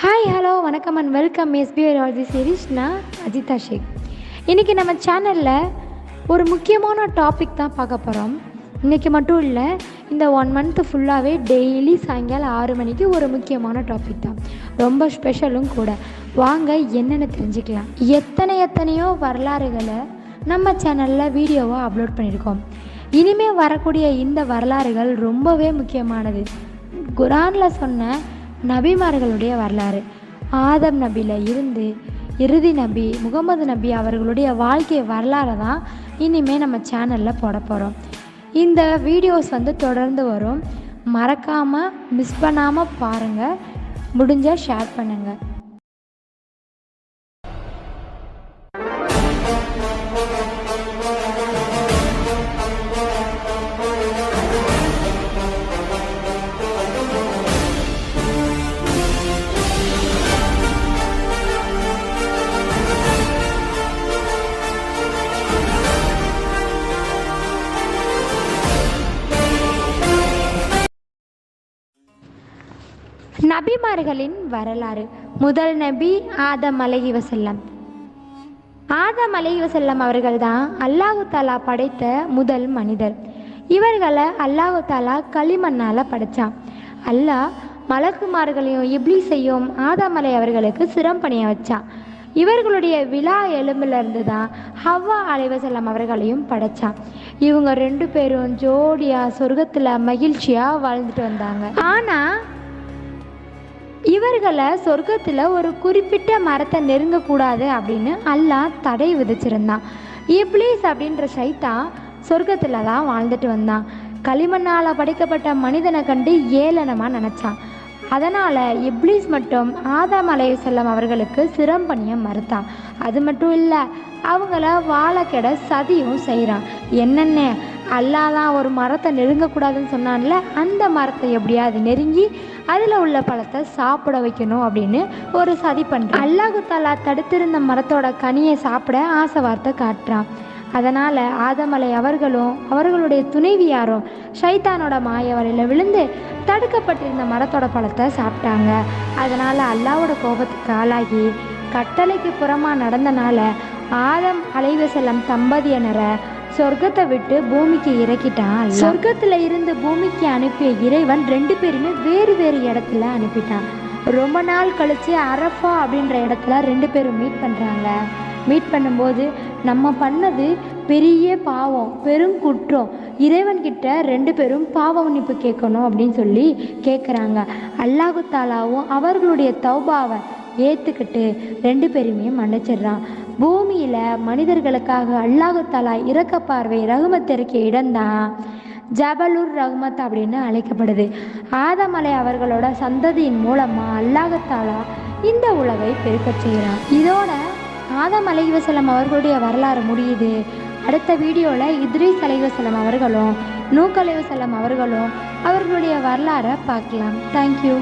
Hi hello வணக்கம் and welcome SBI Raji series நான் அஜிதா ஷேக். இன்றைக்கி நம்ம சேனலில் ஒரு முக்கியமான டாபிக் தான் பார்க்க போகிறோம் இன்றைக்கி மட்டும் இல்லை இந்த ஒன் மந்த்து ஃபுல்லாகவே டெய்லி சாயங்காலம் ஆறு மணிக்கு ஒரு முக்கியமான டாபிக் தான். ரொம்ப ஸ்பெஷலும் கூட. வாங்க என்னென்னு தெரிஞ்சுக்கலாம். எத்தனை எத்தனையோ வரலாறுகளை நம்ம சேனலில் வீடியோவாக அப்லோட் பண்ணியிருக்கோம். இனிமேல் வரக்கூடிய இந்த வரலாறுகள் ரொம்பவே முக்கியமானது. குரானில் சொன்ன நபிமார்களுடைய வரலாறு. ஆதம் நபியில் இருந்து இறுதி நபி முகமது நபி அவர்களுடைய வாழ்க்கை வரலாறை தான் இனிமேல் நம்ம சேனலில் போட போகிறோம் இந்த வீடியோஸ் வந்து தொடர்ந்து வரும். மறக்காமல் மிஸ் பண்ணாமல் பாருங்கள் முடிஞ்சால் ஷேர் பண்ணுங்கள் நபிமார்களின் வரலாறு. முதல் நபி ஆதம் அலைஹி வசல்லம் ஆதம் அலைஹி வசல்லம் அவர்கள் தான் அல்லாஹு தாலா படைத்த முதல் மனிதர். இவர்களை அல்லாஹு தாலா களிமண்ணால் படைச்சான். அல்லாஹ் மலக்குமார்களையும் இப்ளீஸையும் செய்யும் ஆதமலை அவர்களுக்கு சிரம் பணிய வச்சான். இவர்களுடைய விழா எலும்பிலிருந்து தான் ஹவ்வா அலைவசல்லம் அவர்களையும் படைச்சான். இவங்க ரெண்டு பேரும் ஜோடியாக சொர்க்கத்தில் மகிழ்ச்சியாக வாழ்ந்துட்டு வந்தாங்க. ஆனால் இவர்களை சொர்க்கத்தில் ஒரு குறிப்பிட்ட மரத்தை நெருங்கக்கூடாது அப்படின்னு அல்லாஹ் தடை விதிச்சிருந்தான். இப்ளீஸ் அப்படின்ற சைத்தான் சொர்க்கத்தில் தான் வாழ்ந்துட்டு வந்தான். களிமண்ணால் படைக்கப்பட்ட மனிதனை கண்டு ஏளனமாக நினச்சான். அதனால் இப்ளீஸ் மட்டும் ஆதாம் அலையுசல்லம் அவர்களுக்கு சிரம்பணியை மறுத்தான். அது மட்டும் இல்லை அவங்கள வாழக்கெட சதியும் செய்கிறான் என்னென்ன அல்லாதான் ஒரு மரத்தை நெருங்கக்கூடாதுன்னு சொன்னான்ல அந்த மரத்தை எப்படியாவது நெருங்கி அதில் உள்ள பழத்தை சாப்பிட வைக்கணும் அப்படின்னு ஒரு சதி பண்ணுறான் அல்லாஹு தாலா தடுத்திருந்த மரத்தோட கனியை சாப்பிட ஆசை வார்த்தை காட்டுறான். அதனால் ஆதமலை அவர்களும் அவர்களுடைய துணைவியாரும் ஷைத்தானோட மாய வரையில் விழுந்து தடுக்கப்பட்டிருந்த மரத்தோட பழத்தை சாப்பிட்டாங்க. அதனால் அல்லாவோட கோபத்துக்கு ஆளாகி கட்டளைக்கு புறமாக நடந்தனால ஆதம் அலைவசலம் தம்பதியினரை சொர்க்கத்தை விட்டு பூமிக்கு இறக்கிட்டான். சொர்க்கத்துல இருந்து பூமிக்கு அனுப்பிய இறைவன் ரெண்டு பேருமே வேறு வேறு இடத்துல அனுப்பிட்டான். ரொம்ப நாள் கழிச்சு அரஃபா அப்படின்ற இடத்துல ரெண்டு பேரும் மீட் பண்றாங்க. மீட் பண்ணும்போது நம்ம பண்ணது பெரிய பாவம் பெரும் குற்றம். இறைவன்கிட்ட ரெண்டு பேரும் பாவ மன்னிப்பு கேட்கணும் அப்படின்னு சொல்லி கேட்குறாங்க அல்லாஹு தாலாவும் அவர்களுடைய தௌபாவை ஏற்றுக்கிட்டு ரெண்டு பேருமே மன்னிச்சிடுறான். பூமியில் மனிதர்களுக்காக அல்லாஹத்தாலா இறக்க பார்வை ரகுமத் இறக்கிய இடம்தான் ஜபலுர் ரகுமத் அப்படின்னு அழைக்கப்படுது. ஆதமலை அவர்களோட சந்ததியின் மூலமாக அல்லாஹத்தாலா இந்த உலகை பெருக்கச் செய்கிறான். இதோட ஆதம் அலைவசலம் அவர்களுடைய வரலாறு முடியுது. அடுத்த வீடியோவில் இத்ரீஸ் அலைவசலம் அவர்களும் நூக் அலைவசலம் அவர்களும் அவர்களுடைய வரலாறை பார்க்கலாம். தேங்க்யூ